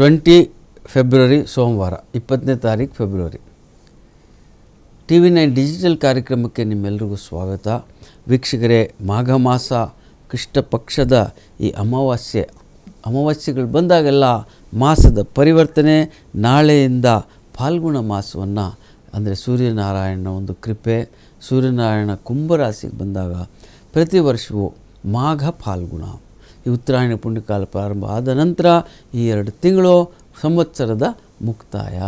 Twenty February ಸೋಮವಾರ, ಇಪ್ಪತ್ತನೇ ತಾರೀಕು February. T V nine digital ಕಾರ್ಯಕ್ರಮಕ್ಕೆ ನಿಮ್ಮೆಲ್ಲರಿಗೂ ಸ್ವಾಗತ. ವೀಕ್ಷಕರೇ ಮಾಘ ಮಾಸ ಕೃಷ್ಣ ಪಕ್ಷದ ಈ ಅಮಾವಾಸ್ಯೆ, ಅಮಾವಾಸ್ಯೆಗಳು ಬಂದಾಗೆಲ್ಲ ಮಾಸದ ಪರಿವರ್ತನೆ, ನಾಳೆಯಿಂದ ಫಾಲ್ಗುಣ ಮಾಸವನ್ನು, ಅಂದರೆ ಸೂರ್ಯನಾರಾಯಣನ ಒಂದು ಕೃಪೆ, ಸೂರ್ಯನಾರಾಯಣ ಕುಂಭರಾಶಿಗೆ ಬಂದಾಗ ಪ್ರತಿ ವರ್ಷವೂ ಮಾಘ ಫಾಲ್ಗುಣ. ಈ ಉತ್ತರಾಯಣ ಪುಣ್ಯಕಾಲ ಪ್ರಾರಂಭ ಆದ ನಂತರ ಈ ಎರಡು ತಿಂಗಳು ಸಂವತ್ಸರದ ಮುಕ್ತಾಯ.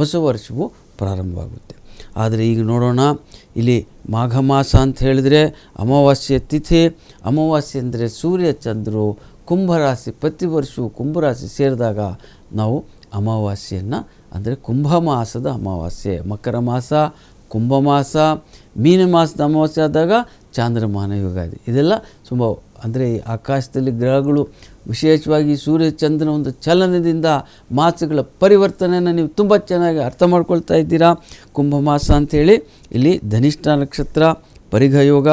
ಹೊಸ ವರ್ಷವು ಪ್ರಾರಂಭವಾಗುತ್ತೆ. ಆದರೆ ಈಗ ನೋಡೋಣ, ಇಲ್ಲಿ ಮಾಘ ಮಾಸ ಅಂತ ಹೇಳಿದರೆ ಅಮಾವಾಸ್ಯೆ ತಿಥಿ. ಅಮಾವಾಸ್ಯೆ ಅಂದರೆ ಸೂರ್ಯ, ಚಂದ್ರು, ಕುಂಭರಾಶಿ. ಪ್ರತಿ ವರ್ಷವೂ ಕುಂಭರಾಶಿ ಸೇರಿದಾಗ ನಾವು ಅಮಾವಾಸ್ಯೆಯನ್ನು ಅಂದರೆ ಕುಂಭ ಮಾಸದ ಅಮಾವಾಸ್ಯೆ. ಮಕರ ಮಾಸ ಕುಂಭ ಮಾಸ ಮೀನ ಮಾಸದ ಅಮಾವಾಸ್ಯೆ ಆದಾಗ ಚಾಂದ್ರಮಾನ ಯುಗಾದಿ ಇದೆಲ್ಲ ತುಂಬ ಅಂದರೆ ಆಕಾಶದಲ್ಲಿ ಗ್ರಹಗಳು ವಿಶೇಷವಾಗಿ ಸೂರ್ಯ, ಚಂದ್ರನ ಒಂದು ಚಲನದಿಂದ ಮಾಸಗಳ ಪರಿವರ್ತನೆಯನ್ನು ನೀವು ತುಂಬ ಚೆನ್ನಾಗಿ ಅರ್ಥ ಮಾಡ್ಕೊಳ್ತಾ ಇದ್ದೀರಾ. ಕುಂಭ ಮಾಸ ಅಂಥೇಳಿ ಇಲ್ಲಿ ಧನಿಷ್ಠ ನಕ್ಷತ್ರ, ಪರಿಘ ಯೋಗ,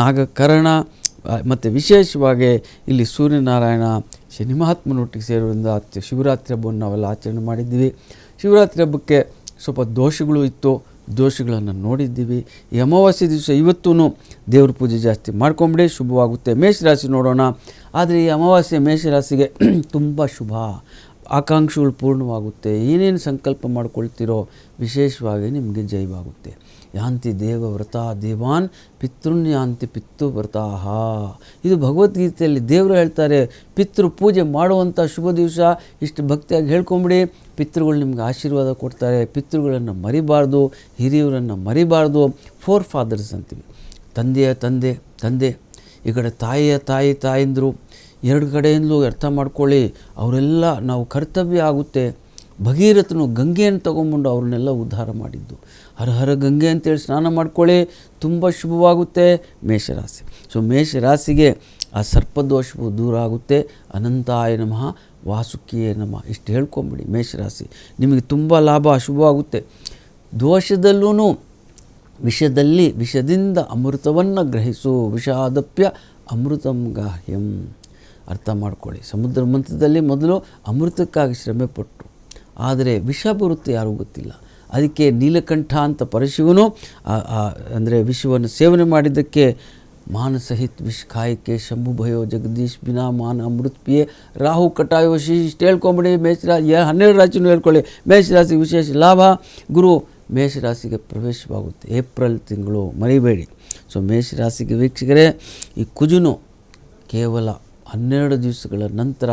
ನಾಗಕರಣ, ಮತ್ತು ವಿಶೇಷವಾಗಿ ಇಲ್ಲಿ ಸೂರ್ಯನಾರಾಯಣ, ಶನಿ ಮಹಾತ್ಮನೊಟ್ಟಿಗೆ ಸೇರೋದ್ರಿಂದ ಶಿವರಾತ್ರಿ ಹಬ್ಬವನ್ನು ನಾವೆಲ್ಲ ಆಚರಣೆ ಮಾಡಿದ್ದೀವಿ. ಶಿವರಾತ್ರಿ ಹಬ್ಬಕ್ಕೆ ಸ್ವಲ್ಪ ದೋಷಗಳು ಇತ್ತು. ದೋಷಗಳನ್ನು ನೋಡಿದ್ದೀವಿ. ಈ ಅಮಾವಾಸ್ಯೆ ದಿವಸ ಇವತ್ತೂ ದೇವ್ರ ಪೂಜೆ ಜಾಸ್ತಿ ಮಾಡ್ಕೊಂಬಿಡಿ ಶುಭವಾಗುತ್ತೆ. ಮೇಷರಾಶಿ ನೋಡೋಣ. ಆದರೆ ಈ ಅಮಾವಾಸ್ಯೆ ಮೇಷರಾಶಿಗೆ ತುಂಬ ಶುಭ. ಆಕಾಂಕ್ಷೆಗಳು ಪೂರ್ಣವಾಗುತ್ತೆ. ಏನೇನು ಸಂಕಲ್ಪ ಮಾಡ್ಕೊಳ್ತಿರೋ ವಿಶೇಷವಾಗಿ ನಿಮಗೆ ಜಯವಾಗುತ್ತೆ ಯಾಂತಿ ದೇವವ್ರತ, ದೇವಾನ್ ಪಿತೃನ್ಯಾಂತಿ ಪಿತೃ ವ್ರತಾಹ ಇದು ಭಗವದ್ಗೀತೆಯಲ್ಲಿ ದೇವರು ಹೇಳ್ತಾರೆ, ಪಿತೃ ಪೂಜೆ ಮಾಡುವಂಥ ಶುಭ ದಿವಸ. ಇಷ್ಟು ಭಕ್ತಿಯಾಗಿ ಹೇಳ್ಕೊಂಬಿಡಿ. ಪಿತೃಗಳು ನಿಮ್ಗೆ ಆಶೀರ್ವಾದ ಕೊಡ್ತಾರೆ, ಪಿತೃಗಳನ್ನು ಮರಿಬಾರ್ದು ಹಿರಿಯವರನ್ನು ಮರಿಬಾರ್ದು ಫೋರ್ ಫಾದರ್ಸ್ ಅಂತೀವಿ. ತಂದೆಯ ತಂದೆ ತಂದೆ, ಈ ಕಡೆ ತಾಯಿಯ ತಾಯಿ, ತಾಯಂದರು, ಎರಡು ಕಡೆಯಿಂದಲೂ ಅರ್ಥ ಮಾಡ್ಕೊಳ್ಳಿ, ಅವರೆಲ್ಲ ನಾವು ಕರ್ತವ್ಯ ಆಗುತ್ತೆ. ಭಗೀರಥನು ಗಂಗೆಯನ್ನು ತಗೊಂಬಂಡು ಅವ್ರನ್ನೆಲ್ಲ ಉದ್ಧಾರ ಮಾಡಿದ್ದು. ಹರ ಹರ ಗಂಗೆ ಅಂತೇಳಿ ಸ್ನಾನ ಮಾಡ್ಕೊಳ್ಳಿ, ತುಂಬ ಶುಭವಾಗುತ್ತೆ ಮೇಷರಾಶಿ. ಸೊ ಮೇಷರಾಶಿಗೆ ಆ ಸರ್ಪದೋಷವು ದೂರ ಆಗುತ್ತೆ. ಅನಂತಾಯ ನಮಃ. ವಾಸುಕಿಯೇ ನಮ್ಮ ಇಷ್ಟು ಹೇಳ್ಕೊಂಬಿಡಿ, ಮೇಷರಾಶಿ. ನಿಮಗೆ ತುಂಬ ಲಾಭ ಶುಭವಾಗುತ್ತೆ ದೋಷದಲ್ಲೂ ವಿಷದಲ್ಲಿ, ವಿಷದಿಂದ ಅಮೃತವನ್ನು ಗ್ರಹಿಸು. ವಿಷಾದಪ್ಯ ಅಮೃತಂ ಗಾಹ್ಯಂ. ಅರ್ಥ ಮಾಡ್ಕೊಳ್ಳಿ. ಸಮುದ್ರ ಮಂತ್ರದಲ್ಲಿ ಮೊದಲು ಅಮೃತಕ್ಕಾಗಿ ಶ್ರಮೆ ಪಟ್ಟರು ಆದರೆ ವಿಷ ಬರುತ್ತೆ, ಯಾರೂ ಗೊತ್ತಿಲ್ಲ. ಅದಕ್ಕೆ ನೀಲಕಂಠ ಅಂತ ಪರಶಿವನು ಅಂದರೆ ವಿಷವನ್ನು ಸೇವನೆ ಮಾಡಿದ್ದಕ್ಕೆ ಮಾನಸಹಿತ್ ವಿಷ ಕಾಯಕ್ಕೆ ಶಂಭು ಭಯೋ ಜಗದೀಶ್ ಬಿನಾ ಮಾನ ಅಮೃತ್ ಪಿಯೆ ರಾಹು ಕಟಾಯೋ ಶಿ ಇಷ್ಟು ಹೇಳ್ಕೊಂಬಿಡಿ ಮೇಷರಾಶಿ ಹನ್ನೆರಡು ರಾಶಿನೂ ಹೇಳ್ಕೊಳ್ಳಿ. ಮೇಷರಾಶಿ ವಿಶೇಷ ಲಾಭ. ಗುರು, ಮೇಷರಾಶಿಗೆ ಪ್ರವೇಶವಾಗುತ್ತೆ. ಏಪ್ರಿಲ್ ತಿಂಗಳು ಮರಿಬೇಡಿ. ಸೊ, ಮೇಷರಾಶಿಗೆ ವೀಕ್ಷಕರೇ, ಈ ಕುಜುನು ಕೇವಲ ಹನ್ನೆರಡು ದಿವಸಗಳ ನಂತರ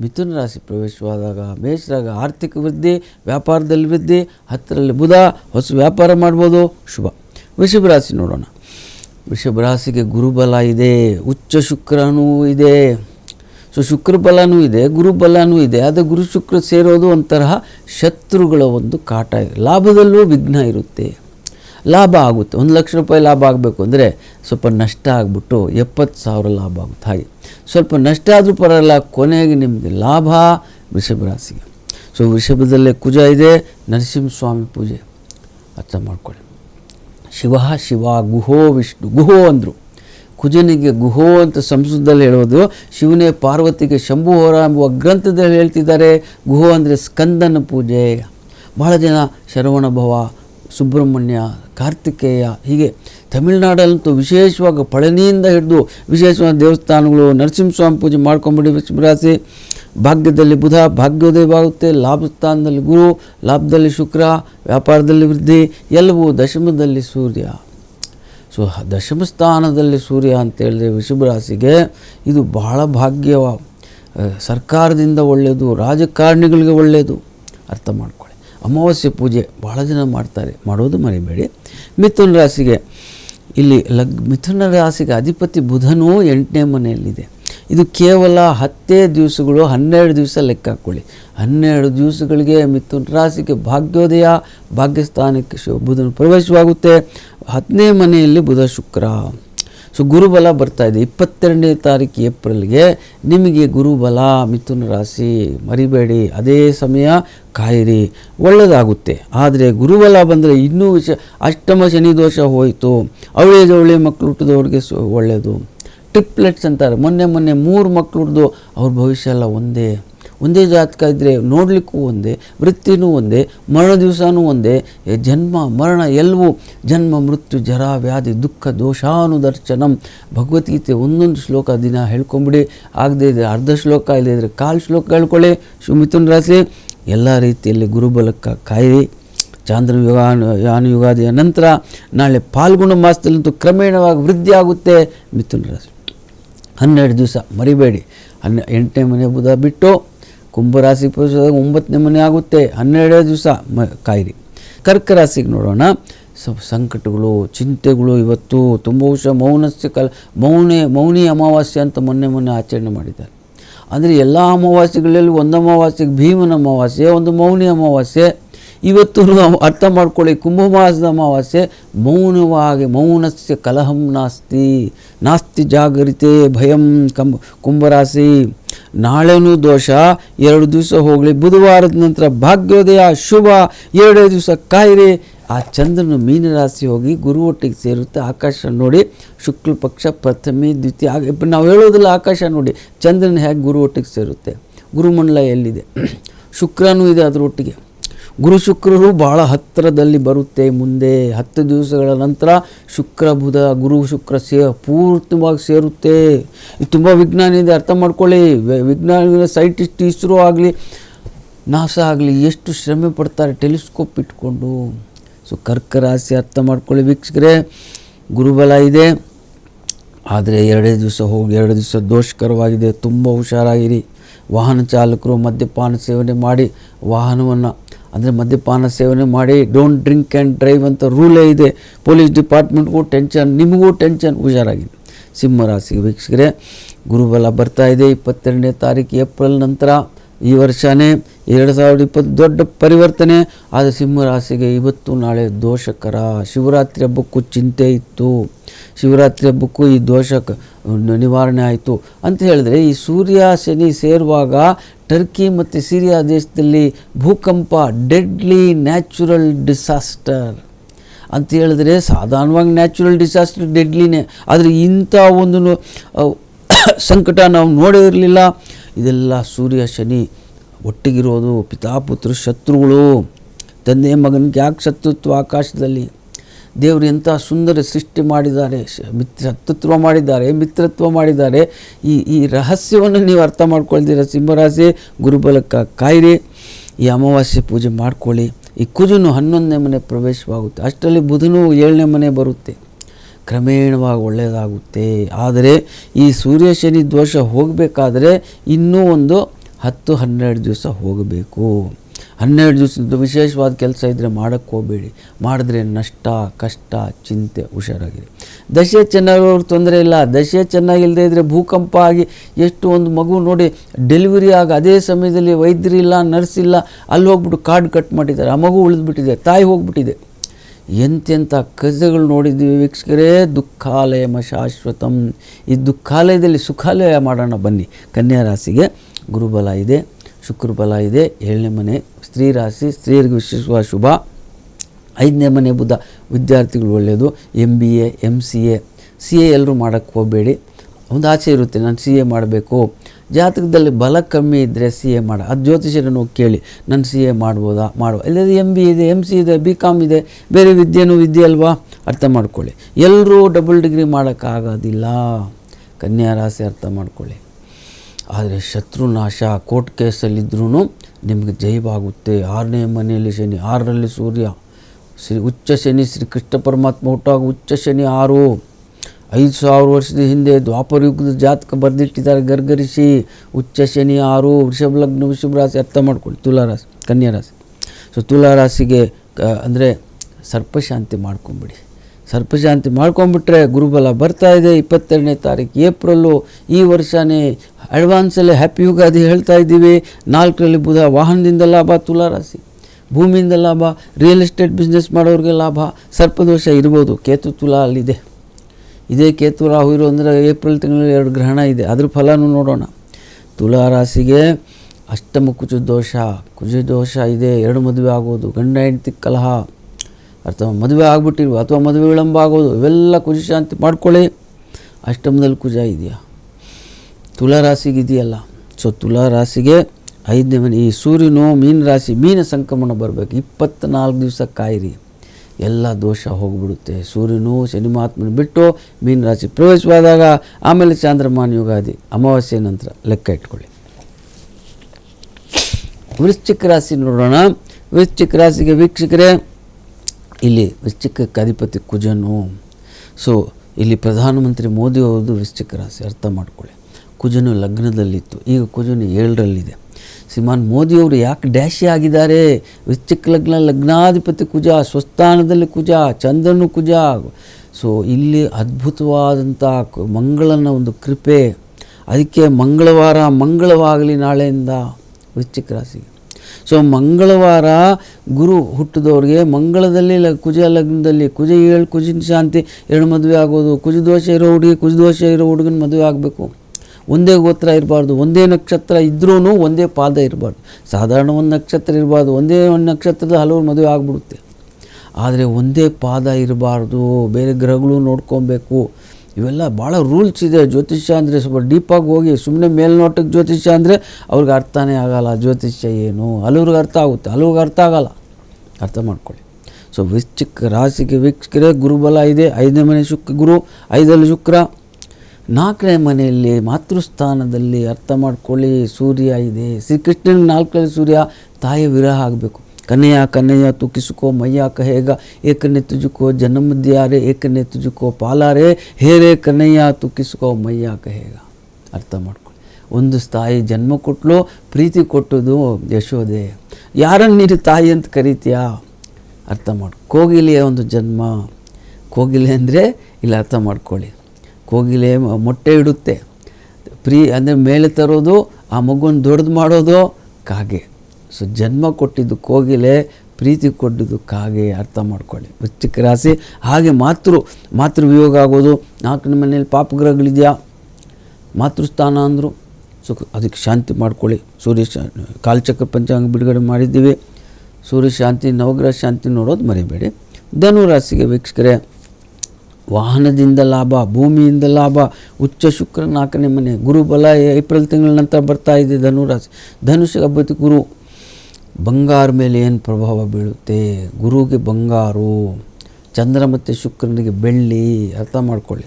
ಮಿಥುನ ರಾಶಿ ಪ್ರವೇಶವಾದಾಗ ಮೇಷರಾಗ ಆರ್ಥಿಕ ವೃದ್ಧಿ, ವ್ಯಾಪಾರದಲ್ಲಿ ವೃದ್ಧಿ, ಹತ್ತರಲ್ಲಿ ಬುಧ, ಹೊಸ ವ್ಯಾಪಾರ ಮಾಡ್ಬೋದು. ಶುಭ. ವೃಷಭ ರಾಶಿ ನೋಡೋಣ. ವೃಷಭ ರಾಶಿಗೆ ಗುರುಬಲ ಇದೆ, ಉಚ್ಚ ಶುಕ್ರನೂ ಇದೆ. ಸೊ ಶುಕ್ರ ಬಲನೂ ಇದೆ, ಗುರುಬಲನೂ ಇದೆ. ಆದರೆ ಗುರು ಶುಕ್ರ ಸೇರೋದು ಒಂಥರ ಶತ್ರುಗಳ ಒಂದು ಕಾಟ. ಲಾಭದಲ್ಲೂ ವಿಘ್ನ ಇರುತ್ತೆ. ಲಾಭ ಆಗುತ್ತೆ. ಒಂದು ಲಕ್ಷ ರೂಪಾಯಿ ಲಾಭ ಆಗಬೇಕು ಅಂದರೆ ಸ್ವಲ್ಪ ನಷ್ಟ ಆಗಿಬಿಟ್ಟು ಎಪ್ಪತ್ತು ಸಾವಿರ ಲಾಭ ಆಗುತ್ತೆ. ಹಾಗೆ. ಸ್ವಲ್ಪ ನಷ್ಟ ಆದರೂ ಪರಲ್ಲ ಕೊನೆಗೆ ನಿಮಗೆ ಲಾಭ ವೃಷಭ ರಾಶಿಗೆ ಸೊ, ವೃಷಭದಲ್ಲೇ ಕುಜ ಇದೆ, ನರಸಿಂಹಸ್ವಾಮಿ ಪೂಜೆ. ಅರ್ಥ ಮಾಡ್ಕೊಳ್ಳಿ. ಶಿವ ಶಿವ ಗುಹೋ ವಿಷ್ಣು, ಗುಹೋ ಅಂದರು. ಕುಜನಿಗೆ ಗುಹೋ ಅಂತ ಸಂಸ್ಕೃತದಲ್ಲಿ ಹೇಳೋದು, ಶಿವನೇ ಪಾರ್ವತಿಗೆ ಶಂಭುಹೋರ ಎಂಬುವ ಗ್ರಂಥದಲ್ಲಿ ಹೇಳ್ತಿದ್ದಾರೆ. ಗುಹೋ ಅಂದರೆ ಸ್ಕಂದನ ಪೂಜೆ. ಬಹಳ ಜನ ಶರವಣ ಭವ, ಸುಬ್ರಹ್ಮಣ್ಯ, ಕಾರ್ತಿಕೇಯ, ಹೀಗೆ ತಮಿಳುನಾಡಲ್ಲಂತೂ ವಿಶೇಷವಾಗಿ ಪಳನಿಯಿಂದ ಹಿಡಿದು ವಿಶೇಷವಾದ ದೇವಸ್ಥಾನಗಳು, ನರಸಿಂಹಸ್ವಾಮಿ ಪೂಜೆ ಮಾಡ್ಕೊಂಬಿಡಿ ವೃಷಭರಾಶಿ ಭಾಗ್ಯದಲ್ಲಿ ಬುಧ ಭಾಗ್ಯೋದಯವಾಗುತ್ತೆ ಲಾಭ ಸ್ಥಾನದಲ್ಲಿ ಗುರು, ಲಾಭದಲ್ಲಿ ಶುಕ್ರ, ವ್ಯಾಪಾರದಲ್ಲಿ ವೃದ್ಧಿ, ಎಲ್ಲವೂ ದಶಮದಲ್ಲಿ ಸೂರ್ಯ. ಸೊ ದಶಮ ಸ್ಥಾನದಲ್ಲಿ ಸೂರ್ಯ ಅಂತ ಹೇಳಿದ್ರೆ ವೃಷಭ ರಾಶಿಗೆ ಇದು ಬಹಳ ಭಾಗ್ಯವ ಸರ್ಕಾರದಿಂದ ಒಳ್ಳೆಯದು, ರಾಜಕಾರಣಿಗಳಿಗೆ ಒಳ್ಳೆಯದು. ಅರ್ಥ ಮಾಡ್ಕೊಳ್ಳಿ. ಅಮಾವಾಸ್ಯೆ ಪೂಜೆ ಭಾಳ ಜನ ಮಾಡ್ತಾರೆ. ಮಾಡೋದು ಮರಿಬೇಡಿ. ಮಿಥುನ ರಾಶಿಗೆ, ಇಲ್ಲಿ ಲಗ್, ಮಿಥುನ ರಾಶಿಗೆ ಅಧಿಪತಿ ಬುಧನೂ ಎಂಟನೇ ಮನೆಯಲ್ಲಿದೆ. ಇದು ಕೇವಲ ಹತ್ತೇ ದಿವಸಗಳು, ಹನ್ನೆರಡು ದಿವಸ ಲೆಕ್ಕ ಹಾಕ್ಕೊಳ್ಳಿ. ಹನ್ನೆರಡು ದಿವಸಗಳಿಗೆ ಮಿಥುನ ರಾಶಿಗೆ ಭಾಗ್ಯೋದಯ, ಭಾಗ್ಯಸ್ಥಾನಕ್ಕೆ ಶು ಬುಧನ ಪ್ರವೇಶವಾಗುತ್ತೆ. ಹತ್ತನೇ ಮನೆಯಲ್ಲಿ ಬುಧ ಶುಕ್ರ. ಸೊ ಗುರುಬಲ ಬರ್ತಾ ಇದೆ. ಇಪ್ಪತ್ತೆರಡನೇ ತಾರೀಕು ಏಪ್ರಿಲ್ಗೆ ನಿಮಗೆ ಗುರುಬಲ, ಮಿಥುನ ರಾಶಿ, ಮರಿಬೇಡಿ. ಅದೇ ಸಮಯ ಕಾಯಿರಿ. ಒಳ್ಳೆಯದಾಗುತ್ತೆ ಆದರೆ ಗುರುಬಲ ಬಂದರೆ ಇನ್ನೂ ವಿಷ ಅಷ್ಟಮ ಶನಿ ದೋಷ ಹೋಯಿತು. ಅವಳಿ ಜವಳಿ ಮಕ್ಕಳು ಹುಟ್ಟಿದವ್ರಿಗೆ ಸೊ ಒಳ್ಳೆಯದು ಟ್ರಿಪ್ಲೆಟ್ಸ್ ಅಂತಾರೆ. ಮೊನ್ನೆ ಮೊನ್ನೆ ಮೂರು ಮಕ್ಕಳದ್ದು ಅವ್ರ ಭವಿಷ್ಯ ಎಲ್ಲ ಒಂದೇ. ಒಂದೇ ಜಾತಕ ಇದ್ದರೆ ನೋಡಲಿಕ್ಕೂ ಒಂದೇ, ವೃತ್ತಿನೂ ಒಂದೇ, ಮರಣ ದಿವಸನೂ ಒಂದೇ. ಜನ್ಮ, ಮರಣ ಎಲ್ಲವೂ ಜನ್ಮ, ಮೃತ್ಯು, ಜರ, ವ್ಯಾಧಿ, ದುಃಖ, ದೋಷಾನುದರ್ಶನಂ. ಭಗವದ್ಗೀತೆ ಒಂದೊಂದು ಶ್ಲೋಕ ದಿನ ಹೇಳ್ಕೊಂಬಿಡಿ. ಆಗದೇ ಇದ್ರೆ ಅರ್ಧ ಶ್ಲೋಕ ಇಲ್ಲದಿದ್ರೆ ಕಾಲು ಶ್ಲೋಕ ಹೇಳ್ಕೊಳ್ಳಿ. ಸುಮಿಥುನ್ ರಾಶಿ ಎಲ್ಲ ರೀತಿಯಲ್ಲಿ ಗುರುಬಲಕ್ಕ ಕಾಯಿರಿ. ಚಾಂದ್ರ ಯುಗ ಯಾನು ಯುಗಾದಿಯ ನಂತರ ನಾಳೆ ಪಾಲ್ಗುಣ ಮಾಸದಲ್ಲಂತೂ ಕ್ರಮೇಣವಾಗಿ ವೃದ್ಧಿ ಆಗುತ್ತೆ ಮಿಥುನ ರಾಶಿ ಹನ್ನೆರಡು ದಿವಸ, ಮರಿಬೇಡಿ. ಹನ್ನೆ, ಎಂಟನೇ ಮನೆ ಬುಧ ಬಿಟ್ಟು ಕುಂಭರಾಶಿ ಪುರುಷದಾಗ ಒಂಬತ್ತನೇ ಮನೆ ಆಗುತ್ತೆ. ಹನ್ನೆರಡೇ ದಿವಸ ಮ, ಕಾಯಿರಿ. ಕರ್ಕ ರಾಶಿಗೆ ನೋಡೋಣ ಸಂಕಟಗಳು, ಚಿಂತೆಗಳು ಇವತ್ತು ತುಂಬ ವರ್ಷ ಮೌನಸ್ಯ ಕಲ್, ಮೌನಿ ಮೌನಿ ಅಮಾವಾಸ್ಯೆ ಅಂತ ಮೊನ್ನೆ ಮೊನ್ನೆ ಆಚರಣೆ ಮಾಡಿದ್ದಾರೆ. ಅಂದರೆ ಎಲ್ಲ ಅಮಾವಾಸ್ಯೆಗಳಲ್ಲಿ ಒಂದು ಅಮಾವಾಸ್ಯೆಗೆ ಭೀಮನ ಅಮಾವಾಸ್ಯೆ, ಒಂದು ಮೌನಿ ಅಮಾವಾಸ್ಯೆ ಇವತ್ತು ನಾವು ಅರ್ಥ ಮಾಡ್ಕೊಳ್ಳಿ, ಕುಂಭಮಾಸದ ಅಮಾವಾಸ್ಯೆ ಮೌನವಾಗಿ, ಮೌನಸ್ಯ ಕಲಹಂ ನಾಸ್ತಿ ನಾಸ್ತಿ ಜಾಗರಿತೆ ಭಯಂ ಕಂ ಕುಂಭರಾಶಿ. ನಾಳೆನೂ ದೋಷ, ಎರಡು ದಿವಸ ಹೋಗಲಿ, ಬುಧವಾರದ ನಂತರ ಭಾಗ್ಯೋದಯ, ಶುಭ, ಎರಡೇ ದಿವಸ ಕಾಯಿರಿ ಆ ಚಂದ್ರನು ಮೀನರಾಶಿ ಹೋಗಿ ಗುರು ಒಟ್ಟಿಗೆ ಸೇರುತ್ತೆ, ಆಕಾಶ ನೋಡಿ, ಶುಕ್ಲ ಪಕ್ಷ ಪ್ರಥಮಿ, ದ್ವಿತೀಯ ನಾವು ಹೇಳೋದಿಲ್ಲ ಆಕಾಶ ನೋಡಿ, ಚಂದ್ರನ ಹೇಗೆ ಗುರು ಒಟ್ಟಿಗೆ ಸೇರುತ್ತೆ. ಗುರುಮಂಡಲ ಎಲ್ಲಿದೆ? ಶುಕ್ರನೂ ಇದೆ ಅದರೊಟ್ಟಿಗೆ ಗುರು ಶುಕ್ರರು ಬಹಳ ಹತ್ತಿರದಲ್ಲಿ ಬರುತ್ತೆ. ಮುಂದೆ ಹತ್ತು ದಿವಸಗಳ ನಂತರ ಶುಕ್ರ ಬುಧ, ಗುರು ಶುಕ್ರ ಸೇ, ಪೂರ್ತಿವಾಗಿ ಸೇರುತ್ತೆ. ಇದು ತುಂಬ ವಿಜ್ಞಾನ ಇದೆ, ಅರ್ಥ ಮಾಡ್ಕೊಳ್ಳಿ. ವಿಜ್ಞಾನ ಸೈಂಟಿಸ್ಟ್ ಇಸ್ರೋ ಆಗಲಿ, ನಾಸಾ ಆಗಲಿ ಎಷ್ಟು ಶ್ರಮೆ ಪಡ್ತಾರೆ ಟೆಲಿಸ್ಕೋಪ್ ಇಟ್ಕೊಂಡು. ಸೊ ಕರ್ಕ ರಾಶಿ ಅರ್ಥ ಮಾಡ್ಕೊಳ್ಳಿ ವೀಕ್ಷಕರೇ. ಗುರುಬಲ ಇದೆ. ಆದರೆ ಎರಡೇ ದಿವಸ ಹೋಗಿ, ಎರಡು ದಿವಸ ದೋಷಕರವಾಗಿದೆ. ತುಂಬ ಹುಷಾರಾಗಿರಿ. ವಾಹನ ಚಾಲಕರು ಮದ್ಯಪಾನ ಸೇವನೆ ಮಾಡಿ ವಾಹನವನ್ನು ಅಂದರೆ ಮದ್ಯಪಾನ ಸೇವನೆ ಮಾಡಿ ಡೋಂಟ್ ಡ್ರಿಂಕ್ ಆ್ಯಂಡ್ ಡ್ರೈವ್ ಅಂತ ರೂಲೇ ಇದೆ. ಪೊಲೀಸ್ ಡಿಪಾರ್ಟ್ಮೆಂಟ್ಗೂ ಟೆನ್ಷನ್, ನಿಮಗೂ ಟೆನ್ಷನ್ ಹುಷಾರಾಗಿದೆ ಸಿಂಹರಾಶಿ ವೀಕ್ಷಕರೇ, ಗುರುಬಲ ಬರ್ತಾ ಇದೆ. ಇಪ್ಪತ್ತೆರಡನೇ ತಾರೀಕು ಏಪ್ರಿಲ್ ನಂತರ ಈ ವರ್ಷವೇ ಎರಡು ಸಾವಿರದ ಇಪ್ಪತ್ತು ದೊಡ್ಡ ಪರಿವರ್ತನೆ. ಆದರೆ ಸಿಂಹರಾಶಿಗೆ ಇವತ್ತು ನಾಳೆ ದೋಷಕರ. ಶಿವರಾತ್ರಿ ಹಬ್ಬಕ್ಕೂ ಚಿಂತೆ ಇತ್ತು. ಶಿವರಾತ್ರಿ ಹಬ್ಬಕ್ಕೂ ಈ ದೋಷ ನಿವಾರಣೆ ಆಯಿತು. ಅಂತ ಹೇಳಿದ್ರೆ ಈ ಸೂರ್ಯ ಶನಿ ಸೇರುವಾಗ ಟರ್ಕಿ ಮತ್ತು ಸಿರಿಯಾ ದೇಶದಲ್ಲಿ ಭೂಕಂಪ, ಡೆಡ್ಲಿ ನ್ಯಾಚುರಲ್ ಡಿಸಾಸ್ಟರ್. ಅಂತ ಹೇಳಿದ್ರೆ ಸಾಧಾರಣವಾಗಿ ನ್ಯಾಚುರಲ್ ಡಿಸಾಸ್ಟರ್, ಡೆಡ್ಲಿನೇ. ಆದರೆ ಇಂಥ ಒಂದು ಸಂಕಟ ನಾವು ನೋಡೇ ಇರಲಿಲ್ಲ ಇದೆಲ್ಲ ಸೂರ್ಯ ಶನಿ. ಒಟ್ಟಿಗಿರೋದು ಪಿತಾಪುತ್ರ ಶತ್ರುಗಳು. ತಂದೆ ಮಗನಿಗೆ ಯಾಕೆ ಶತ್ರುತ್ವ ಆಕಾಶದಲ್ಲಿ? ದೇವರು ಎಂಥ ಸುಂದರ ಸೃಷ್ಟಿ ಮಾಡಿದ್ದಾರೆ ಶತ್ರುತ್ವ ಮಾಡಿದ್ದಾರೆ, ಮಿತ್ರತ್ವ ಮಾಡಿದ್ದಾರೆ. ಈ ಈ ರಹಸ್ಯವನ್ನು ನೀವು ಅರ್ಥ ಮಾಡ್ಕೊಳ್ತೀರ? ಸಿಂಹರಾಶಿ ಗುರುಬಲಕ್ಕ ಕಾಯಿರಿ. ಈ ಅಮಾವಾಸ್ಯೆ ಪೂಜೆ ಮಾಡ್ಕೊಳ್ಳಿ. ಈ ಕುಜನು ಹನ್ನೊಂದನೇ ಮನೆ ಪ್ರವೇಶವಾಗುತ್ತೆ. ಅಷ್ಟರಲ್ಲಿ ಬುಧನು ಏಳನೇ ಮನೆ ಬರುತ್ತೆ. ಕ್ರಮೇಣವಾಗಿ ಒಳ್ಳೆಯದಾಗುತ್ತೆ. ಆದರೆ ಈ ಸೂರ್ಯ, ಶನಿ ದೋಷ ಹೋಗಬೇಕಾದ್ರೆ ಇನ್ನೂ ಒಂದು ಹತ್ತು ಹನ್ನೆರಡು ದಿವಸ ಹೋಗಬೇಕು. ಹನ್ನೆರಡು ದಿವಸದ ವಿಶೇಷವಾದ ಕೆಲಸ ಇದ್ದರೆ ಮಾಡೋಕ್ಕೆ ಹೋಗಬೇಡಿ. ಮಾಡಿದ್ರೆ ನಷ್ಟ, ಕಷ್ಟ, ಚಿಂತೆ ಹುಷಾರಾಗಿರಿ. ದಶೆ ಚೆನ್ನಾಗಿರೋರು ತೊಂದರೆ ಇಲ್ಲ. ದಶೆ ಚೆನ್ನಾಗಿಲ್ಲದೆ ಇದ್ದರೆ ಭೂಕಂಪ ಆಗಿ ಎಷ್ಟು ಒಂದು ಮಗು ನೋಡಿ ಡೆಲಿವರಿ ಆಗ ಅದೇ ಸಮಯದಲ್ಲಿ ವೈದ್ಯರಿಲ್ಲ ನರ್ಸ್ ಇಲ್ಲ, ಅಲ್ಲಿ ಹೋಗ್ಬಿಟ್ಟು ಕಾರ್ಡ್ ಕಟ್ ಮಾಡಿದ್ದಾರೆ. ಆ ಮಗು ಉಳಿದ್ಬಿಟ್ಟಿದೆ, ತಾಯಿ ಹೋಗ್ಬಿಟ್ಟಿದೆ. ಎಂತೆಂಥ ಕಜಗಳು ನೋಡಿದ್ದೀವಿ ವೀಕ್ಷಕರೇ. ದುಃಖಾಲಯಮ ಶಾಶ್ವತಂ. ಈ ದುಃಖಾಲಯದಲ್ಲಿ ಸುಖಾಲಯ ಮಾಡೋಣ ಬನ್ನಿ. ಕನ್ಯಾ ರಾಶಿಗೆ ಗುರುಬಲ ಇದೆ, ಶುಕ್ರಬಲ ಇದೆ, ಏಳನೇ ಮನೆ, ಸ್ತ್ರೀ ರಾಶಿ, ಸ್ತ್ರೀಯರಿಗೆ ವಿಶೇಷವಾದ ಶುಭ. ಐದನೇ ಮನೆ ಬುದ್ಧ ವಿದ್ಯಾರ್ಥಿಗಳು ಒಳ್ಳೆಯದು. M B A M C A C A ಎಲ್ಲರೂ ಮಾಡೋಕ್ಕೆ ಹೋಗಬೇಡಿ. ಒಂದು ಆಸೆ ಇರುತ್ತೆ, ನಾನು ಸಿ ಎ ಮಾಡಬೇಕು. ಜಾತಕದಲ್ಲಿ ಬಲ ಕಮ್ಮಿ ಇದ್ದರೆ ಸಿ ಎ ಮಾಡ. ಅದು ಜ್ಯೋತಿಷ್ಯರನ್ನು ಕೇಳಿ, ನಾನು ಸಿ ಎ ಮಾಡ್ಬೋದಾ? ಮಾಡುವ. ಇಲ್ಲದೆ ಎಂ ಬಿ ಇದೆ ಎಂ ಸಿ ಇದೆ ಬಿ ಕಾಮ್ ಇದೆ, ಬೇರೆ ವಿದ್ಯೆನೂ ವಿದ್ಯೆ ಅಲ್ವಾ? ಅರ್ಥ ಮಾಡ್ಕೊಳ್ಳಿ. ಎಲ್ಲರೂ ಡಬಲ್ ಡಿಗ್ರಿ ಮಾಡೋಕ್ಕಾಗೋದಿಲ್ಲ. ಕನ್ಯಾ ರಾಶಿ ಅರ್ಥ ಮಾಡ್ಕೊಳ್ಳಿ. ಆದರೆ ಶತ್ರುನಾಶ ಕೋರ್ಟ್ ಕೇಸಲ್ಲಿದ್ರೂ ನಿಮಗೆ ಜಯವಾಗುತ್ತೆ ಆರನೇ ಮನೆಯಲ್ಲಿ ಶನಿ, ಆರರಲ್ಲಿ ಸೂರ್ಯ. ಶ್ರೀ ಉಚ್ಚ ಶನಿ, ಶ್ರೀ ಕೃಷ್ಣ ಪರಮಾತ್ಮ ಹುಟ್ಟಾಗ ಉಚ್ಚ ಶನಿ ಆರು. ಐದು ಸಾವಿರ ವರ್ಷದ ಹಿಂದೆ ದ್ವಾಪರ ಯುಗದ ಜಾತಕ ಬರೆದಿಟ್ಟಿದ್ದಾರೆ ಗರ್ಗರಿಸಿ ಉಚ್ಚ ಶನಿ ಆರು, ವೃಷಭ ಲಗ್ನ, ವೃಷಭ ರಾಶಿ, ಅರ್ಥ ಮಾಡ್ಕೊಳ್ಳಿ. ತುಲಾರಾಶಿ ಕನ್ಯಾ ರಾಶಿ. ಸೊ ತುಲಾರಾಶಿಗೆ ಅಂದರೆ ಸರ್ಪಶಾಂತಿ ಮಾಡ್ಕೊಂಬಿಡಿ. ಸರ್ಪಶಾಂತಿ ಮಾಡ್ಕೊಂಬಿಟ್ರೆ ಗುರುಬಲ ಬರ್ತಾ ಇದೆ. ಇಪ್ಪತ್ತೆರಡನೇ ತಾರೀಕು ಏಪ್ರಿಲ್ಲು ಈ ವರ್ಷನೇ ಅಡ್ವಾನ್ಸಲ್ಲಿ ಹ್ಯಾಪಿ ಯುಗಾದಿ ಹೇಳ್ತಾ ಇದ್ದೀವಿ. ನಾಲ್ಕರಲ್ಲಿ ಬುಧ ವಾಹನದಿಂದ ಲಾಭ ತುಲಾರಾಶಿ ಭೂಮಿಯಿಂದ ಲಾಭ ರಿಯಲ್ ಎಸ್ಟೇಟ್ ಬಿಸ್ನೆಸ್ ಮಾಡೋರಿಗೆ ಲಾಭ ಸರ್ಪದೋಷ ಇರ್ಬೋದು. ಕೇತು, ತುಲಾ ಅಲ್ಲಿದೆ. ಇದೇ ಕೇತು, ರಾಹು ಇರೋ ಅಂದರೆ ಏಪ್ರಿಲ್ ತಿಂಗಳಲ್ಲಿ ಎರಡು ಗ್ರಹಣ ಇದೆ. ಅದ್ರ ಫಲನೂ ನೋಡೋಣ. ತುಲಾ ರಾಶಿಗೆ ಅಷ್ಟಮ ಕುಜ ದೋಷ ಕುಜ ದೋಷ ಇದೆ. ಎರಡು ಮದುವೆ ಆಗೋದು. ಗಂಡ, ಹೆಂಡತಿ, ಕಲಹ. ಅಥವಾ ಮದುವೆ ಆಗ್ಬಿಟ್ಟಿರುವ ಅಥವಾ ಮದುವೆ ವಿಳಂಬ ಆಗೋದು ಇವೆಲ್ಲ ಕುಜ ಶಾಂತಿ ಮಾಡ್ಕೊಳ್ಳಿ. ಅಷ್ಟಮದಲ್ಲಿ ಕುಜ ಇದೆಯಾ? ತುಲಾ ರಾಶಿಗೆ ಇದೆಯಲ್ಲ. ಸೊ ತುಲಾ ರಾಶಿಗೆ ಐದನೇ ಮನೆ, ಈ ಸೂರ್ಯನು ಮೀನ ರಾಶಿ, ಮೀನ ಸಂಕ್ರಮಣ ಬರಬೇಕು. ಇಪ್ಪತ್ತ್ನಾಲ್ಕು ದಿವಸ ಕಾಯಿರಿ. ಎಲ್ಲ ದೋಷ ಹೋಗಿಬಿಡುತ್ತೆ. ಸೂರ್ಯನು ಶನಿ ಮಹಾತ್ಮನ ಬಿಟ್ಟು ಮೀನ ರಾಶಿ ಪ್ರವೇಶವಾದಾಗ ಆಮೇಲೆ ಚಾಂದ್ರಮಾನ ಯುಗಾದಿ, ಅಮಾವಾಸ್ಯೆ ನಂತರ ಲೆಕ್ಕ ಇಟ್ಕೊಳ್ಳಿ. ವೃಶ್ಚಿಕ ರಾಶಿ ನೋಡೋಣ. ವೃಶ್ಚಿಕ ರಾಶಿಗೆ ವೀಕ್ಷಕರೇ ಇಲ್ಲಿ ವೃಶ್ಚಿಕಕ್ಕೆ ಕಧಿಪತಿ ಕುಜನು. ಸೊ ಇಲ್ಲಿ ಪ್ರಧಾನಮಂತ್ರಿ ಮೋದಿ ಅವ್ರದ್ದು ವೃಶ್ಚಿಕ ರಾಶಿ, ಅರ್ಥ ಮಾಡ್ಕೊಳ್ಳಿ. ಕುಜನು ಲಗ್ನದಲ್ಲಿತ್ತು. ಈಗ ಕುಜನು ಏಳರಲ್ಲಿದೆ. ಶ್ರೀಮಾನ್ ಮೋದಿಯವರು ಯಾಕೆ ಡ್ಯಾಶಿ ಆಗಿದ್ದಾರೆ? ವೃಶ್ಚಿಕ ಲಗ್ನ, ಲಗ್ನಾಧಿಪತಿ ಕುಜ, ಸ್ವಸ್ಥಾನದಲ್ಲಿ ಕುಜ, ಚಂದ್ರನು ಕುಜ. ಸೊ ಇಲ್ಲಿ ಅದ್ಭುತವಾದಂಥ ಮಂಗಳನ ಒಂದು ಕೃಪೆ. ಅದಕ್ಕೆ ಮಂಗಳವಾರ, ಮಂಗಳವಾಗಲಿ ನಾಳೆಯಿಂದ ವೃಶ್ಚಿಕ ರಾಶಿಗೆ. ಸೊ ಮಂಗಳವಾರ ಗುರು ಹುಟ್ಟಿದವ್ರಿಗೆ ಮಂಗಳದಲ್ಲಿ ಲ, ಕುಜ ಲಗ್ನದಲ್ಲಿ ಕುಜ ಏಳು, ಕುಜಿನ ಶಾಂತಿ ಎರಡು ಮದುವೆ ಆಗೋದು, ಕುಜ ದೋಷ ಇರೋ ಹುಡುಗಿ, ಕುಜ ದೋಷ ಇರೋ ಹುಡುಗನ ಮದುವೆ ಆಗಬೇಕು. ಒಂದೇ ಗೋತ್ರ ಇರಬಾರ್ದು, ಒಂದೇ ನಕ್ಷತ್ರ ಇದ್ರೂ ಒಂದೇ ಪಾದ ಇರಬಾರ್ದು. ಸಾಧಾರಣ ಒಂದು ನಕ್ಷತ್ರ ಇರಬಾರ್ದು, ಒಂದೇ ಒಂದು ನಕ್ಷತ್ರದ ಹಲವು ಮದುವೆ ಆಗಿಬಿಡುತ್ತೆ. ಆದರೆ ಒಂದೇ ಪಾದ ಇರಬಾರ್ದು, ಬೇರೆ ಗ್ರಹಗಳು ನೋಡ್ಕೊಬೇಕು. ಇವೆಲ್ಲ ಭಾಳ ರೂಲ್ಸ್ ಇದೆ. ಜ್ಯೋತಿಷ್ಯ ಅಂದರೆ ಸ್ವಲ್ಪ ಡೀಪಾಗಿ ಹೋಗಿ ಸುಮ್ಮನೆ ಮೇಲ್ನೋಟಕ್ಕೆ ಜ್ಯೋತಿಷ್ಯ ಅಂದರೆ ಅವ್ರಿಗೆ ಅರ್ಥನೇ ಆಗಲ್ಲ. ಜ್ಯೋತಿಷ್ಯ ಏನು? ಹಲವ್ರಿಗೆ ಅರ್ಥ ಆಗುತ್ತೆ. ಹಲವ್ರಿಗೆ ಅರ್ಥ ಆಗಲ್ಲ. ಅರ್ಥ ಮಾಡ್ಕೊಳ್ಳಿ. ಸೊ ವಿಶ್ಚಿಕ್ ರಾಶಿಗೆ ವೀಕ್ಷಕರೇ ಗುರುಬಲ ಇದೆ. ಐದನೇ ಮನೆ ಶುಕ್ರ ಗುರು ಐದಲ್ಲಿ ಶುಕ್ರ. ನಾಲ್ಕನೇ ಮನೆಯಲ್ಲಿ ಮಾತೃಸ್ಥಾನದಲ್ಲಿ ಅರ್ಥ ಮಾಡ್ಕೊಳ್ಳಿ. ಸೂರ್ಯ ಇದೆ. ಶ್ರೀಕೃಷ್ಣನ ನಾಲ್ಕನೇ ಸೂರ್ಯ ತಾಯಿ ವಿರಹ ಆಗಬೇಕು. ಕನ್ನೆಯ जन्म ತುಕಿಸುಕೋ रे, एक ने ತುಜುಕೋ पाला रे। ತುಜುಕೋ ಪಾಲಾರೆ ಹೇರೆ तू किसको ಮಯ್ಯ ಕಹೇಗ ಅರ್ಥ ಮಾಡ್ಕೊಳ್ಳಿ. ಒಂದು ತಾಯಿ ಜನ್ಮ ಕೊಟ್ಟಲು ಪ್ರೀತಿ ಕೊಟ್ಟದು ಯಶೋದೆ ಯಾರನ್ನು ನೀನು ತಾಯಿ ಅಂತ ಕರೀತೀಯಾ? ಅರ್ಥ ಮಾಡಿ, ಕೋಗಿಲೆಯ ಒಂದು ಜನ್ಮ. ಕೋಗಿಲೆ ಅಂದರೆ, ಇಲ್ಲಿ ಅರ್ಥ ಮಾಡ್ಕೊಳ್ಳಿ. ಕೋಗಿಲೆ ಮೊಟ್ಟೆ ಇಡುತ್ತೆ. ಪ್ರೀ, ಅಂದರೆ ಮೇಲೆ ತರೋದು, ಆ ಮಗುವನ್ನು ದೊಡ್ಡದು ಮಾಡೋದು ಕಾಗೆ. ಸೊ ಜನ್ಮ ಕೊಟ್ಟಿದ್ದು ಕೋಗಿಲೆ ಪ್ರೀತಿ ಕೊಟ್ಟಿದ್ದು ಕಾಗೆ ಅರ್ಥ ಮಾಡ್ಕೊಳ್ಳಿ. ವೃಶ್ಚಿಕ ರಾಶಿ, ಹಾಗೆ ಮಾತೃ ಮಾತೃ ವಿಯೋಗ ಆಗೋದು, ನಾಲ್ಕನೇ ಮನೆಯಲ್ಲಿ ಪಾಪಗ್ರಹಗಳಿದೆಯಾ? ಮಾತೃಸ್ಥಾನ ಅಂದರು. ಸೊ ಅದಕ್ಕೆ ಶಾಂತಿ ಮಾಡ್ಕೊಳ್ಳಿ. ಸೂರ್ಯ ಕಾಲಚಕ್ರ ಪಂಚಾಂಗ ಬಿಡುಗಡೆ ಮಾಡಿದ್ದೀವಿ. ಸೂರ್ಯ ಶಾಂತಿ, ನವಗ್ರಹ ಶಾಂತಿ ನೋಡೋದು ಮರಿಬೇಡಿ. ಧನು ರಾಶಿಗೆ ವೀಕ್ಷಕರೇ, ವಾಹನದಿಂದ ಲಾಭ, ಭೂಮಿಯಿಂದ ಲಾಭ, ಉಚ್ಚ ಶುಕ್ರ ನಾಲ್ಕನೇ ಮನೆ ಗುರು ಬಲ ಏಪ್ರಿಲ್ ತಿಂಗಳ ನಂತರ ಬರ್ತಾ ಇದೆ ಧನುರಾಶಿ ಧನುಷ್ ಹಬ್ಬತಿ ಗುರು. ಬಂಗಾರ ಮೇಲೆ ಏನು ಪ್ರಭಾವ ಬೀಳುತ್ತೆ? ಗುರುಗೆ ಬಂಗಾರು, ಚಂದ್ರ ಮತ್ತು ಶುಕ್ರನಿಗೆ ಬೆಳ್ಳಿ ಅರ್ಥ ಮಾಡ್ಕೊಳ್ಳಿ.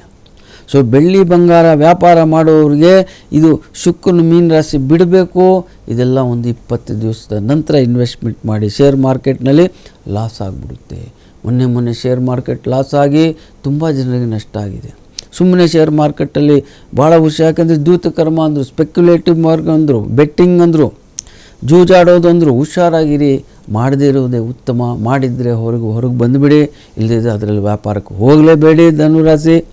ಸೊ ಬೆಳ್ಳಿ ಬಂಗಾರ ವ್ಯಾಪಾರ ಮಾಡೋರಿಗೆ ಇದು ಶುಕ್ರನ ಮೀನ ರಾಶಿ ಬಿಡಬೇಕು. ಇದೆಲ್ಲ ಒಂದು ಇಪ್ಪತ್ತು ದಿವಸದ ನಂತರ ಇನ್ವೆಸ್ಟ್ಮೆಂಟ್ ಮಾಡಿ ಶೇರ್ ಮಾರ್ಕೆಟ್ನಲ್ಲಿ ಲಾಸ್ ಆಗಿಬಿಡುತ್ತೆ. ಮೊನ್ನೆ ಮೊನ್ನೆ ಶೇರ್ ಮಾರ್ಕೆಟ್ ಲಾಸ್ ಆಗಿ ತುಂಬ ಜನರಿಗೆ ನಷ್ಟ ಆಗಿದೆ. ಸುಮ್ಮನೆ ಶೇರ್ ಮಾರ್ಕೆಟಲ್ಲಿ ಭಾಳ ಖುಷಿ ಯಾಕೆಂದರೆ ದೂತ ಕರ್ಮ ಅಂದರು ಸ್ಪೆಕ್ಯುಲೇಟಿವ್ ಮಾರ್ಗ ಅಂದರು ಬೆಟ್ಟಿಂಗ್ ಅಂದರು. ಜೂಜಾಡೋದು ಅಂದರು ಹುಷಾರಾಗಿರಿ. ಮಾಡದೇ ಇರೋದೇ ಉತ್ತಮ. ಮಾಡಿದರೆ ಹೊರಗೆ ಹೊರಗೆ ಬಂದುಬಿಡಿ. ಇಲ್ಲದಿದ್ದರೆ ಅದರಲ್ಲಿ ವ್ಯಾಪಾರಕ್ಕೆ ಹೋಗಲೇಬೇಡಿ ಧನುರಾಶಿ.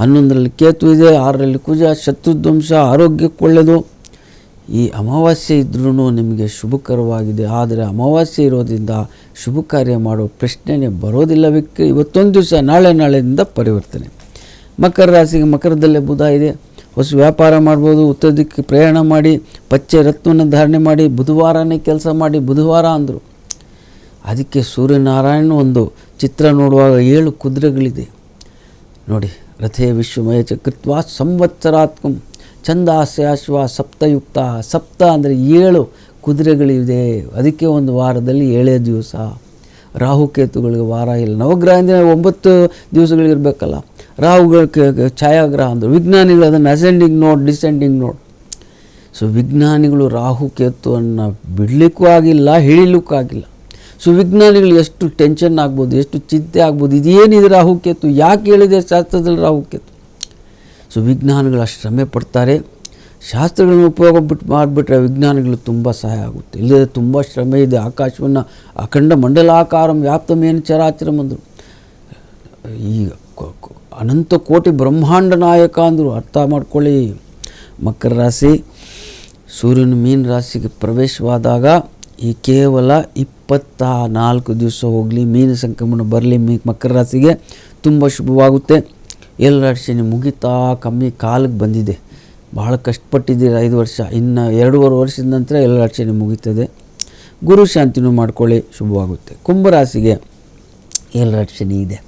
ಹನ್ನೊಂದರಲ್ಲಿ ಕೇತು ಇದೆ, ಆರರಲ್ಲಿ ಕುಜ ಶತ್ರುಧ್ವಂಸ ಆರೋಗ್ಯಕ್ಕೆ ಒಳ್ಳೆಯದು ಈ ಅಮಾವಾಸ್ಯೆ ಇದ್ರೂ ನಿಮಗೆ ಶುಭಕರವಾಗಿದೆ. ಆದರೆ ಅಮಾವಾಸ್ಯೆ ಇರೋದ್ರಿಂದ ಶುಭ ಕಾರ್ಯ ಮಾಡೋ ಪ್ರಶ್ನೆನೇ ಬರೋದಿಲ್ಲ ವ್ಯಕ್ತಿ. ಇವತ್ತೊಂದು ದಿವಸ ನಾಳೆ ನಾಳೆಯಿಂದ ಪರಿವರ್ತನೆ. ಮಕರ ರಾಶಿಗೆ ಮಕರದಲ್ಲೇ ಬುಧ ಇದೆ. ಹೊಸ ವ್ಯಾಪಾರ ಮಾಡ್ಬೋದು ಉತ್ತರ ದಿಕ್ಕಿಗೆ ಪ್ರಯಾಣ ಮಾಡಿ, ಪಚ್ಚೆ ರತ್ನವನ್ನು ಧಾರಣೆ ಮಾಡಿ, ಬುಧವಾರನೇ ಕೆಲಸ ಮಾಡಿ, ಬುಧವಾರ ಅಂದರು. ಅದಕ್ಕೆ ಸೂರ್ಯನಾರಾಯಣ ಒಂದು ಚಿತ್ರ ನೋಡುವಾಗ ಏಳು ಕುದುರೆಗಳಿದೆ. ನೋಡಿ, ರಥೇ ವಿಶ್ವಮಯ ಚಕೃತ್ವ ಚಂದ ಆಸೆ ಆಶ್ವ ಸಪ್ತಯುಕ್ತ. ಸಪ್ತ ಅಂದರೆ ಏಳು ಕುದುರೆಗಳಿದೆ. ಅದಕ್ಕೆ ಒಂದು ವಾರದಲ್ಲಿ ಏಳೇ ದಿವಸ. ರಾಹುಕೇತುಗಳಿಗೆ ವಾರ ಇಲ್ಲ. ನವಗ್ರಹ ಅಂದರೆ ಒಂಬತ್ತು ದಿವಸಗಳಿರಬೇಕಲ್ಲ. ರಾಹುಗಳ ಛಾಯಾಗ್ರಹ ಅಂದರು ವಿಜ್ಞಾನಿಗಳು ಅದನ್ನು ಅಸೆಂಡಿಂಗ್ ನೋಡ್ ಡಿಸೆಂಡಿಂಗ್ ನೋಡ್ ಸೊ ವಿಜ್ಞಾನಿಗಳು ರಾಹು ಕೇತುವನ್ನು ಬಿಡಲಿಕ್ಕೂ ಆಗಿಲ್ಲ ಹಿಡಿಲಿಕ್ಕೂ ಆಗಿಲ್ಲ. ಸೊ ವಿಜ್ಞಾನಿಗಳು ಎಷ್ಟು ಟೆನ್ಷನ್ ಆಗ್ಬೋದು, ಎಷ್ಟು ಚಿಂತೆ ಆಗ್ಬೋದು, ಇದೇನಿದೆ ರಾಹು, ಕೇತು? ಯಾಕೆ ಹೇಳಿದೆ ಶಾಸ್ತ್ರದಲ್ಲಿ ರಾಹು, ಕೇತು? ಸೊ ವಿಜ್ಞಾನಿಗಳು ಅಷ್ಟು ಶ್ರಮೆ ಪಡ್ತಾರೆ. ಶಾಸ್ತ್ರಗಳನ್ನು ಉಪಯೋಗ ಬಿಟ್ಟು ಮಾಡಿಬಿಟ್ರೆ ವಿಜ್ಞಾನಿಗಳು ತುಂಬ ಸಹಾಯ ಆಗುತ್ತೆ. ಇಲ್ಲದೆ ತುಂಬ ಶ್ರಮೆ ಇದೆ. ಆಕಾಶವನ್ನು ಅಖಂಡ ಮಂಡಲಾಕಾರಂ ವ್ಯಾಪ್ತಮೇನು ಚರಾಚರಂ ಅಂದರು ಈ ಕೊ- ಕೊ- ಅನಂತ ಕೋಟಿ ಬ್ರಹ್ಮಾಂಡ ನಾಯಕ ಅಂದರು ಅರ್ಥ ಮಾಡ್ಕೊಳ್ಳಿ. ಮಕರ ರಾಶಿ, ಸೂರ್ಯನ ಮೀನ ರಾಶಿಗೆ ಪ್ರವೇಶವಾದಾಗ ಈ ಕೇವಲ ಇಪ್ಪತ್ತ ನಾಲ್ಕು ದಿವಸ ಹೋಗಲಿ, ಮೀನ ಸಂಕ್ರಮಣ ಬರಲಿ, ಮೀ ಮಕರ ರಾಶಿಗೆ ತುಂಬ ಶುಭವಾಗುತ್ತೆ. ಏಳು ರಾಶಿನ ಮುಗಿತಾ ಕಮ್ಮಿ ಕಾಲಕ್ಕೆ ಬಂದಿದೆ. ಭಾಳ ಕಷ್ಟಪಟ್ಟಿದ್ದೀರ ಐದು ವರ್ಷ? ಇನ್ನು ಎರಡೂವರೆ ವರ್ಷದ ನಂತರ ಎಲ್ಲ ಶನಿ ಮುಗೀತದೆ. ಗುರು ಶಾಂತಿನೂ ಮಾಡ್ಕೊಳ್ಳಿ, ಶುಭವಾಗುತ್ತೆ. ಕುಂಭರಾಶಿಗೆ ಎಲ್ಲ ರಾಶಿನಿ ಇದೆ.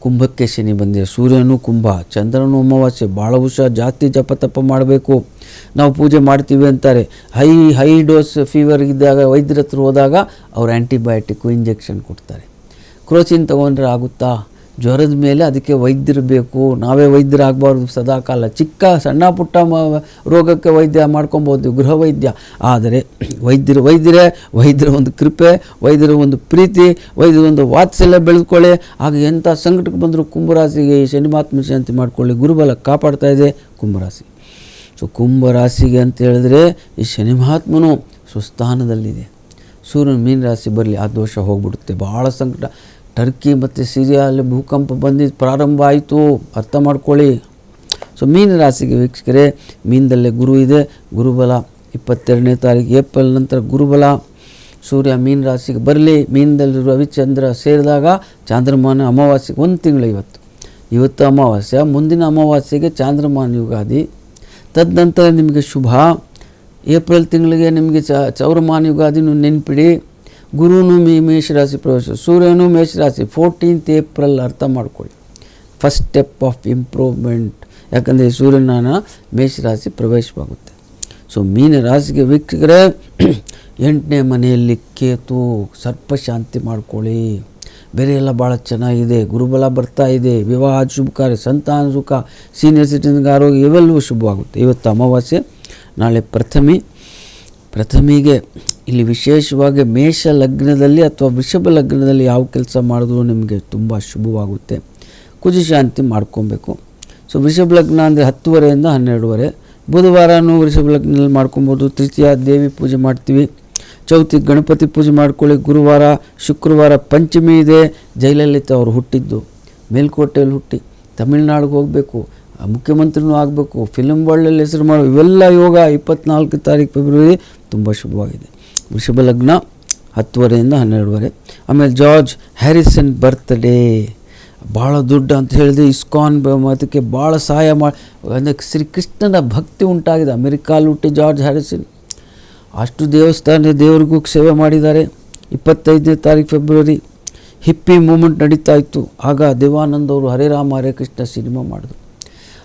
ಕುಂಭಕ್ಕೆ ಶನಿ ಬಂದಿದೆ. ಸೂರ್ಯನು ಕುಂಭ, ಚಂದ್ರನು ಅಮಾವಾಸ್ಯೆ ಭಾಳ ಹುಷಾರ್ ಜಾಸ್ತಿ ಜಪ ತಪ ಮಾಡಬೇಕು. ನಾವು ಪೂಜೆ ಮಾಡ್ತೀವಿ ಅಂತಾರೆ. ಹೈ ಹೈ ಡೋಸ್ ಫೀವರ್ ಇದ್ದಾಗ, ವೈದ್ಯರ ಹತ್ರ ಹೋದಾಗ, ಅವ್ರು ಆ್ಯಂಟಿಬಯೋಟಿಕ್ಕು ಇಂಜೆಕ್ಷನ್ ಕೊಡ್ತಾರೆ. ಕ್ರೋಚಿನ್ ತೊಗೊಂಡ್ರೆ ಆಗುತ್ತಾ? ಜ್ವರದ ಮೇಲೆ ಅದಕ್ಕೆ ವೈದ್ಯರು ಬೇಕು. ನಾವೇ ವೈದ್ಯರಾಗಬಾರ್ದು ಸದಾಕಾಲ. ಚಿಕ್ಕ, ಸಣ್ಣ, ಪುಟ್ಟ ಮ- ರೋಗಕ್ಕೆ ವೈದ್ಯ ಮಾಡ್ಕೊಬೋದು, ಗೃಹ ವೈದ್ಯ. ಆದರೆ ವೈದ್ಯರು, ವೈದ್ಯರೇ, ವೈದ್ಯರ ಒಂದು ಕೃಪೆ, ವೈದ್ಯರ ಒಂದು ಪ್ರೀತಿ, ವೈದ್ಯರ ಒಂದು ವಾತ್ಸಲ್ಯ ಬೆಳೆದುಕೊಳ್ಳಿ ಆಗ ಎಂಥ ಸಂಕಟಕ್ಕೆ ಬಂದರೂ ಕುಂಭರಾಶಿಗೆ ಈ ಶನಿಮಾತ್ಮ ಶಾಂತಿ ಮಾಡಿಕೊಳ್ಳಿ. ಗುರುಬಲ ಕಾಪಾಡ್ತಾ ಇದೆ ಕುಂಭರಾಶಿ. ಸೊ, ಕುಂಭರಾಶಿಗೆ ಅಂತ ಹೇಳಿದ್ರೆ ಈ ಶನಿ ಮಹಾತ್ಮನು ಸ್ವಸ್ಥಾನದಲ್ಲಿದೆ ಸೂರ್ಯನ ಮೀನ ರಾಶಿ ಬರಲಿ, ಆ ದೋಷ ಹೋಗ್ಬಿಡುತ್ತೆ. ಭಾಳ ಸಂಕಟ. ಟರ್ಕಿ ಮತ್ತು ಸಿರಿಯಲ್ಲಿ ಭೂಕಂಪ ಬಂದಿದ್ದು ಪ್ರಾರಂಭ ಆಯಿತು ಅರ್ಥ ಮಾಡ್ಕೊಳ್ಳಿ. ಸೊ, ಮೀನ ರಾಶಿಗೆ ವೀಕ್ಷಕರೇ, ಮೀನದಲ್ಲೇ ಗುರು ಇದೆ. ಗುರುಬಲ ಇಪ್ಪತ್ತೆರಡನೇ ತಾರೀಕು ಏಪ್ರಿಲ್ ನಂತರ ಗುರುಬಲ. ಸೂರ್ಯ ಮೀನ ರಾಶಿಗೆ ಬರಲಿ. ಮೀನದಲ್ಲಿ ರವಿಚಂದ್ರ ಸೇರಿದಾಗ ಚಾಂದ್ರಮಾನ ಅಮಾವಾಸ್ಯೆಗೆ ಒಂದು ತಿಂಗಳು ಇವತ್ತು ಇವತ್ತು ಅಮಾವಾಸ್ಯೆ, ಮುಂದಿನ ಅಮಾವಾಸ್ಯೆಗೆ ಚಾಂದ್ರಮಾನ ಯುಗಾದಿ. ತದನಂತರ ನಿಮಗೆ ಶುಭ. ಏಪ್ರಿಲ್ ತಿಂಗಳಿಗೆ ನಿಮಗೆ ಚ, ಚೌರಮಾನ ಯುಗಾದಿನೂ ನೆನ್ಪಿಡಿ. ಗುರುನು ಮೇ ಮೇಷರಾಶಿ ಪ್ರವೇಶ, ಸೂರ್ಯನು ಮೇಷರಾಶಿ ಫೋರ್ಟೀನ್ತ್ ಏಪ್ರಿಲ್ ಅರ್ಥ ಮಾಡ್ಕೊಳ್ಳಿ. ಫಸ್ಟ್ ಸ್ಟೆಪ್ ಆಫ್ ಇಂಪ್ರೂವ್ಮೆಂಟ್ ಯಾಕಂದರೆ ಸೂರ್ಯನಾನ ಮೇಷರಾಶಿ ಪ್ರವೇಶವಾಗುತ್ತೆ. ಸೊ ಮೀನ ರಾಶಿಗೆ ವೀಕ್ಷಕರೇ, ಎಂಟನೇ ಮನೆಯಲ್ಲಿ ಕೇತು ಸರ್ಪ ಶಾಂತಿ ಮಾಡ್ಕೊಳ್ಳಿ. ಬೇರೆ ಎಲ್ಲ ಭಾಳ ಚೆನ್ನಾಗಿದೆ, ಗುರುಬಲ ಬರ್ತಾ ಇದೆ, ವಿವಾಹ ಶುಭ ಕಾರ್ಯ, ಸಂತಾನ ಸುಖ ಸೀನಿಯರ್ ಸಿಟಿಜನ್ಗೆ ಆರೋಗ್ಯ ಇವೆಲ್ಲವೂ ಶುಭವಾಗುತ್ತೆ. ಇವತ್ತು ಅಮಾವಾಸ್ಯೆ, ನಾಳೆ ಪ್ರಥಮಿ. ಪ್ರಥಮಿಗೆ ಇಲ್ಲಿ ವಿಶೇಷವಾಗಿ ಮೇಷ ಲಗ್ನದಲ್ಲಿ ಅಥವಾ ವೃಷಭ ಲಗ್ನದಲ್ಲಿ ಯಾವ ಕೆಲಸ ಮಾಡಿದ್ರು ನಿಮಗೆ ತುಂಬ ಶುಭವಾಗುತ್ತೆ. ಕುಜ ಶಾಂತಿ ಮಾಡ್ಕೊಬೇಕು. ಸೊ ವೃಷಭ ಲಗ್ನ ಅಂದರೆ ಹತ್ತುವರೆಯಿಂದ ಹನ್ನೆರಡುವರೆ. ಬುಧವಾರನೂ ವೃಷಭ ಲಗ್ನದಲ್ಲಿ ಮಾಡ್ಕೊಬೋದು. ತೃತೀಯ ದೇವಿ ಪೂಜೆ ಮಾಡ್ತೀವಿ. ಚೌತಿ ಗಣಪತಿ ಪೂಜೆ ಮಾಡ್ಕೊಳ್ಳಿ. ಗುರುವಾರ, ಶುಕ್ರವಾರ ಪಂಚಮಿ ಇದೆ. ಜಯಲಲಿತಾ ಅವರು ಹುಟ್ಟಿದ್ದು. ಮೇಲ್ಕೋಟೆಯಲ್ಲಿ ಹುಟ್ಟಿ ತಮಿಳ್ನಾಡಿಗೆ ಹೋಗಬೇಕು. ಮುಖ್ಯಮಂತ್ರಿನೂ ಆಗಬೇಕು. ಫಿಲಮ್ ವರ್ಲ್ಡಲ್ಲಿ ಹೆಸರು ಮಾಡೋ ಇವೆಲ್ಲ ಯೋಗ ಇಪ್ಪತ್ನಾಲ್ಕು ತಾರೀಕು ಫೆಬ್ರವರಿ ತುಂಬ ಶುಭವಾಗಿದೆ. ವೃಷಭ ಲಗ್ನ ಹತ್ತುವರೆಯಿಂದ ಹನ್ನೆರಡುವರೆ. ಆಮೇಲೆ ಜಾರ್ಜ್ ಹ್ಯಾರಿಸನ್ ಬರ್ತ್ಡೇ ಭಾಳ ದುಡ್ಡು ಅಂತ ಹೇಳಿದ್ರೆ ಇಸ್ಕಾನ್ ಅದಕ್ಕೆ ಭಾಳ ಸಹಾಯ ಮಾಡಿ ಅಂದರೆ ಶ್ರೀಕೃಷ್ಣನ ಭಕ್ತಿ ಉಂಟಾಗಿದೆ. ಅಮೆರಿಕಾಲು ಹುಟ್ಟಿ ಜಾರ್ಜ್ ಹ್ಯಾರಿಸನ್. ಅಷ್ಟು ದೇವಸ್ಥಾನ ದೇವರಿಗೂ ಸೇವೆ ಮಾಡಿದ್ದಾರೆ. ಇಪ್ಪತ್ತೈದನೇ ತಾರೀಕು ಫೆಬ್ರವರಿ ಹಿಪ್ಪಿ ಮೂಮೆಂಟ್ ನಡೀತಾ ಇತ್ತು. ಆಗ ದೇವಾನಂದ್ ಅವರು ಹರೇ ರಾಮ ಹರೇ ಕೃಷ್ಣ ಸಿನಿಮಾ ಮಾಡಿದ್ರು.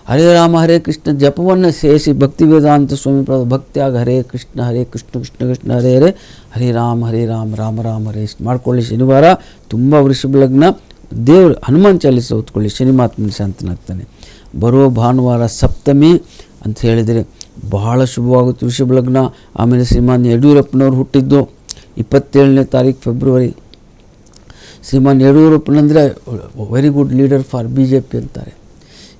ಹರೇ ರಾಮ ಹರೇ ಕೃಷ್ಣ ಜಪವನ್ನು ಸೇರಿಸಿ ಭಕ್ತಿ ವೇದಾಂತ ಸ್ವಾಮಿ ಪ್ರಭು ಭಕ್ತಿಯಾಗಿ ಹರೇ ಕೃಷ್ಣ ಹರೇ ಕೃಷ್ಣ ಕೃಷ್ಣ ಕೃಷ್ಣ, ಹರೇ ಹರೇ. ಹರೇ ರಾಮ ಹರೇ ರಾಮ ರಾಮ ರಾಮ, ಹರೇ. ಮಾಡ್ಕೊಳ್ಳಿ ಶನಿವಾರ. ತುಂಬ ವೃಷಭ ಲಗ್ನ. ದೇವರು ಹನುಮಾನ್ ಚಾಲಿಸ ಓದ್ಕೊಳ್ಳಿ ಶನಿ ಮಾತ್ಮನ ಶಾಂತನಾಗ್ತಾನೆ. ಬರೋ ಭಾನುವಾರ ಸಪ್ತಮಿ ಅಂತ ಹೇಳಿದರೆ ಬಹಳ ಶುಭವಾಗುತ್ತೆ ವೃಷಭ ಲಗ್ನ. ಆಮೇಲೆ ಶ್ರೀಮಾನ್ ಯಡಿಯೂರಪ್ಪನವ್ರು ಹುಟ್ಟಿದ್ದು ಇಪ್ಪತ್ತೇಳನೇ ತಾರೀಕು February. Shriman ಯಡಿಯೂರಪ್ಪನಂದರೆ very good leader for B J P ಅಂತಾರೆ.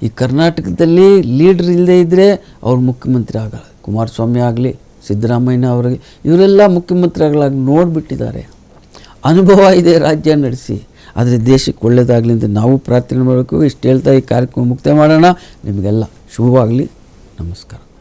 ಈ ಕರ್ನಾಟಕದಲ್ಲಿ ಲೀಡ್ರ್ ಇಲ್ಲದೇ ಇದ್ದರೆ ಅವ್ರು ಮುಖ್ಯಮಂತ್ರಿ ಆಗಲ್ಲ. ಕುಮಾರಸ್ವಾಮಿ ಆಗಲಿ, ಸಿದ್ದರಾಮಯ್ಯ ಅವರಿಗೆ, ಇವರೆಲ್ಲ ಮುಖ್ಯಮಂತ್ರಿಗಳಾಗಿ ನೋಡಿಬಿಟ್ಟಿದ್ದಾರೆ. ಅನುಭವ ಇದೆ ರಾಜ್ಯ ನಡೆಸಿ. ಆದರೆ ದೇಶಕ್ಕೆ ಒಳ್ಳೆಯದಾಗಲಿ ಅಂತ ನಾವು ಪ್ರಾರ್ಥನೆ ಮಾಡಬೇಕು. ಇಷ್ಟು ಹೇಳ್ತಾ ಈ ಕಾರ್ಯಕ್ರಮ ಮುಕ್ತಾಯ ಮಾಡೋಣ. ನಿಮಗೆಲ್ಲ ಶುಭವಾಗಲಿ. ನಮಸ್ಕಾರ.